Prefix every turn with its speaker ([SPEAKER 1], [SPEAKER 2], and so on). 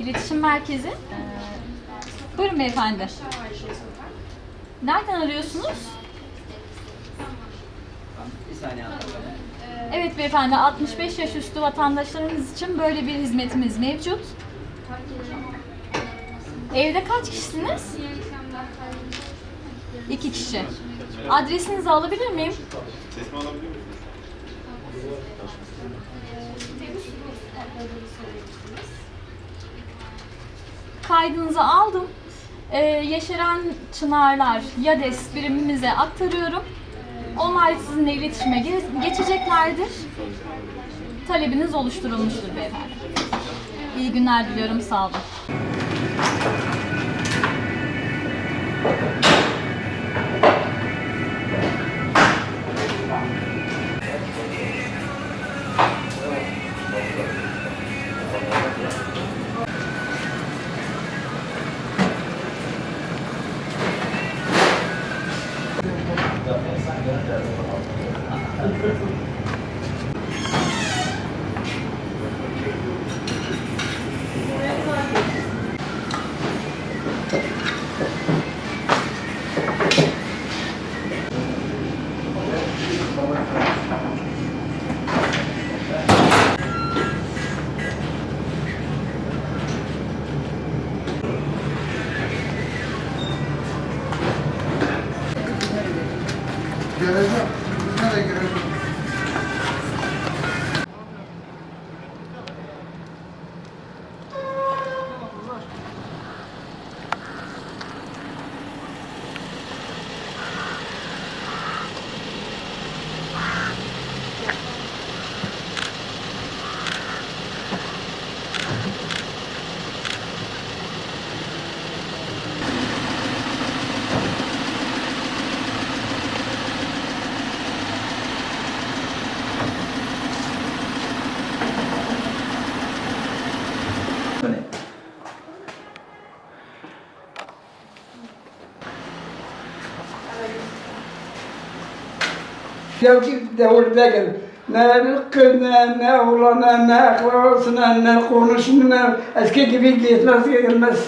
[SPEAKER 1] İletişim Merkezi. Ee, buyurun beyefendi. Nereden arıyorsunuz?
[SPEAKER 2] Bir saniye.
[SPEAKER 1] Evet beyefendi 65 yaş üstü vatandaşlarımız için böyle bir hizmetimiz mevcut. Evde kaç kişisiniz? İki kişi. Adresinizi alabilir miyim?
[SPEAKER 3] Sesimi alabiliyor musunuz?
[SPEAKER 1] Kaydınızı aldım. Ee, Yeşeren Çınarlar YADES birimimize aktarıyorum. Onlar sizinle iletişime ge- geçeceklerdir. Talebiniz oluşturulmuştur beyefendi. İyi günler diliyorum. Sağ olun.
[SPEAKER 4] Thank you. regreso. Una de. Devirde gel. Ne kız, ne, ne oğlana, ne akrabasına, ne konuşmuna eski gibi gitmez gelmez.